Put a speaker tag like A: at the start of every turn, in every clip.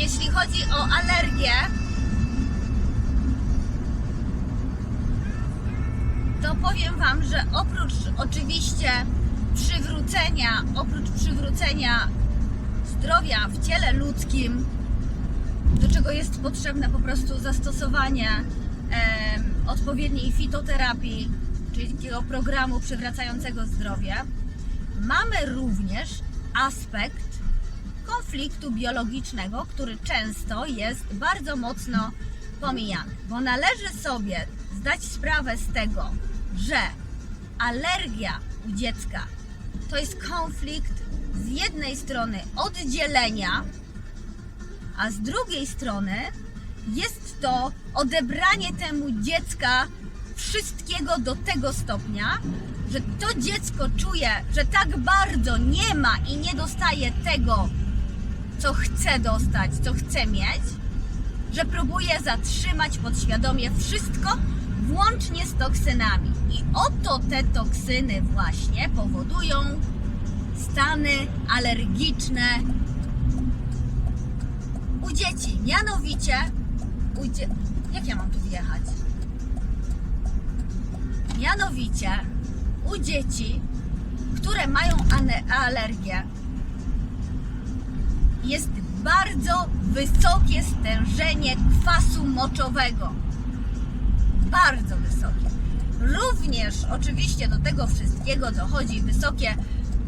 A: jeśli chodzi o alergię, to powiem Wam, że oprócz oczywiście przywrócenia, oprócz przywrócenia zdrowia w ciele ludzkim, do czego jest potrzebne po prostu zastosowanie em, odpowiedniej fitoterapii, czyli takiego programu przywracającego zdrowie, mamy również aspekt konfliktu biologicznego, który często jest bardzo mocno pomijany, bo należy sobie zdać sprawę z tego, że alergia u dziecka to jest konflikt z jednej strony oddzielenia, a z drugiej strony jest to odebranie temu dziecka wszystkiego do tego stopnia, że to dziecko czuje, że tak bardzo nie ma i nie dostaje tego, co chce dostać, co chce mieć, że próbuje zatrzymać podświadomie wszystko, włącznie z toksynami. I oto te toksyny właśnie powodują stany alergiczne u dzieci. Mianowicie, u dzie... jak ja mam tu wjechać? Mianowicie, u dzieci, które mają alergię, jest bardzo wysokie stężenie kwasu moczowego. Bardzo wysokie. Również oczywiście do tego wszystkiego dochodzi wysokie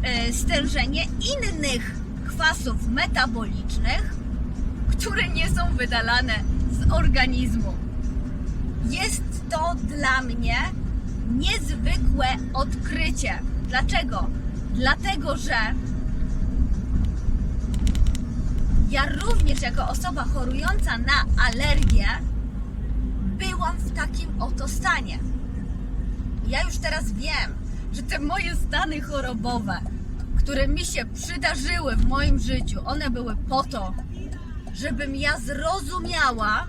A: e, stężenie innych kwasów metabolicznych, które nie są wydalane z organizmu. Jest to dla mnie niezwykłe odkrycie. Dlaczego? Dlatego, że ja również jako osoba chorująca na alergię byłam w takim oto stanie. Ja już teraz wiem, że te moje stany chorobowe, które mi się przydarzyły w moim życiu, one były po to, żebym ja zrozumiała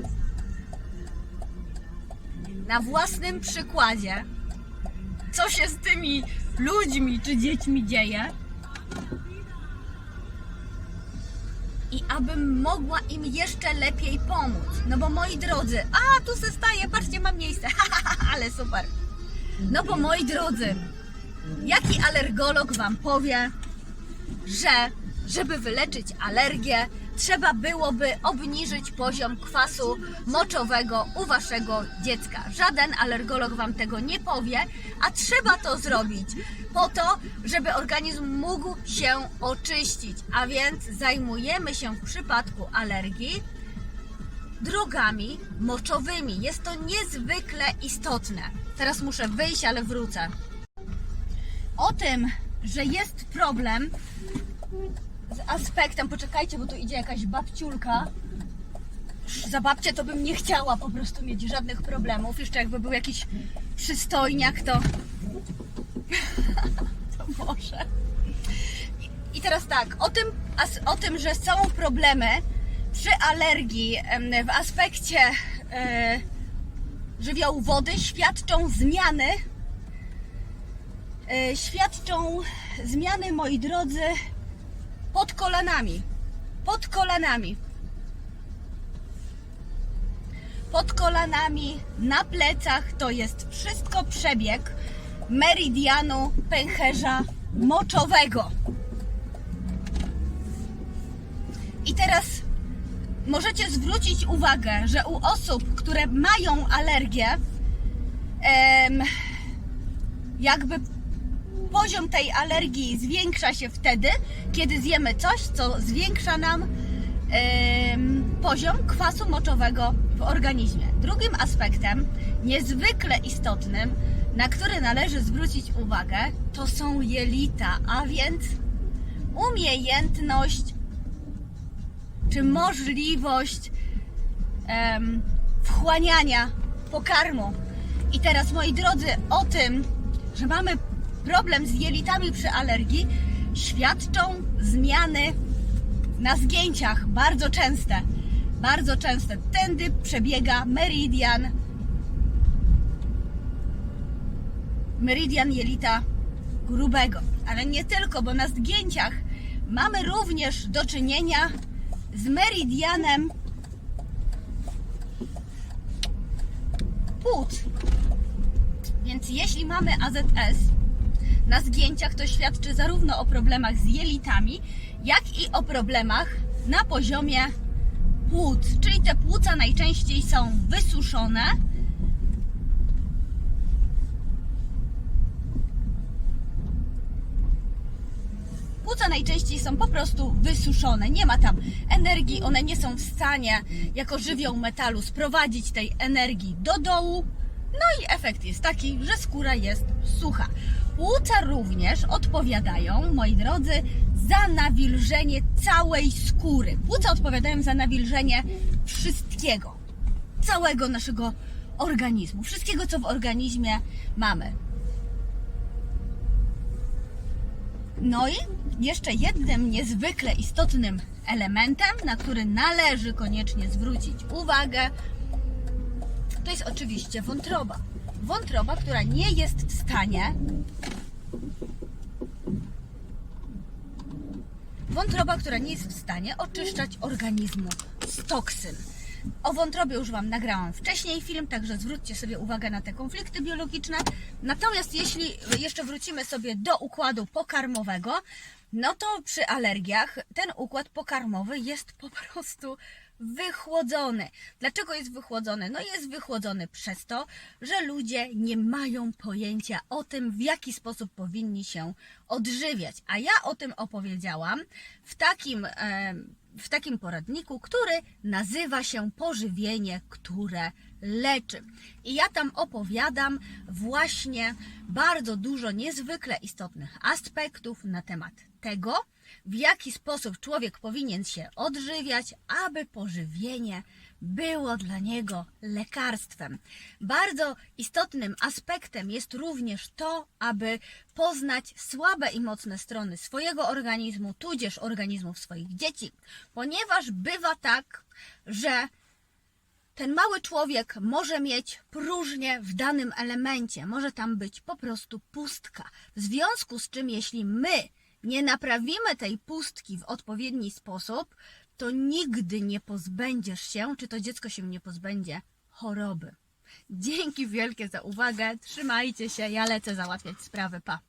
A: na własnym przykładzie, co się z tymi ludźmi czy dziećmi dzieje. I abym mogła im jeszcze lepiej pomóc. No bo moi drodzy, a tu se staję, patrzcie, mam miejsce, ale super. No bo moi drodzy, jaki alergolog Wam powie, że żeby wyleczyć alergię, trzeba byłoby obniżyć poziom kwasu moczowego u Waszego dziecka. Żaden alergolog Wam tego nie powie, a trzeba to zrobić po to, żeby organizm mógł się oczyścić. A więc zajmujemy się w przypadku alergii drogami moczowymi. Jest to niezwykle istotne. Teraz muszę wyjść, ale wrócę. O tym, że jest problem z aspektem, poczekajcie, bo tu idzie jakaś babciulka. Za babcię to bym nie chciała po prostu mieć żadnych problemów. Jeszcze jakby był jakiś przystojniak, to. to może. I- teraz tak, o tym, o tym, że są problemy przy alergii w aspekcie e, żywiołu wody, świadczą zmiany. E, świadczą zmiany, moi drodzy, pod kolanami. Pod kolanami. Pod kolanami, na plecach to jest wszystko przebieg meridianu pęcherza moczowego. I teraz możecie zwrócić uwagę, że u osób, które mają alergię, jakby poziom tej alergii zwiększa się wtedy, kiedy zjemy coś, co zwiększa nam em, poziom kwasu moczowego w organizmie. Drugim aspektem, niezwykle istotnym, na który należy zwrócić uwagę, to są jelita, a więc umiejętność czy możliwość em, wchłaniania pokarmu. I teraz, moi drodzy, o tym, że mamy problem z jelitami przy alergii, świadczą zmiany na zgięciach, bardzo częste. Bardzo częste. Tędy przebiega meridian. Meridian jelita grubego. Ale nie tylko, bo na zgięciach mamy również do czynienia z meridianem płuc. Więc jeśli mamy AZS na zgięciach, to świadczy zarówno o problemach z jelitami, jak i o problemach na poziomie płuc. Czyli te płuca najczęściej są wysuszone. Płuca najczęściej są po prostu wysuszone, nie ma tam energii, one nie są w stanie jako żywioł metalu sprowadzić tej energii do dołu. No i efekt jest taki, że skóra jest sucha. Płuca również odpowiadają, moi drodzy, za nawilżenie całej skóry. Płuca odpowiadają za nawilżenie wszystkiego, całego naszego organizmu, wszystkiego, co w organizmie mamy. No i jeszcze jednym niezwykle istotnym elementem, na który należy koniecznie zwrócić uwagę, to jest oczywiście wątroba. Wątroba, która nie jest w stanie. Wątroba, która nie jest w stanie oczyszczać organizmu z toksyn. O wątrobie już Wam nagrałam wcześniej film, także zwróćcie sobie uwagę na te konflikty biologiczne. Natomiast jeśli jeszcze wrócimy sobie do układu pokarmowego, no to przy alergiach ten układ pokarmowy jest po prostu wychłodzony. Dlaczego jest wychłodzony? No jest wychłodzony przez to, że ludzie nie mają pojęcia o tym, w jaki sposób powinni się odżywiać. A ja o tym opowiedziałam w takim, w takim poradniku, który nazywa się Pożywienie, które leczy. I ja tam opowiadam właśnie bardzo dużo niezwykle istotnych aspektów na temat tego, w jaki sposób człowiek powinien się odżywiać, aby pożywienie było dla niego lekarstwem. Bardzo istotnym aspektem jest również to, aby poznać słabe i mocne strony swojego organizmu, tudzież organizmów swoich dzieci, ponieważ bywa tak, że ten mały człowiek może mieć próżnię w danym elemencie, może tam być po prostu pustka. W związku z czym, jeśli my nie naprawimy tej pustki w odpowiedni sposób, to nigdy nie pozbędziesz się, czy to dziecko się nie pozbędzie choroby. Dzięki wielkie za uwagę, trzymajcie się, ja lecę załatwiać sprawy, pa.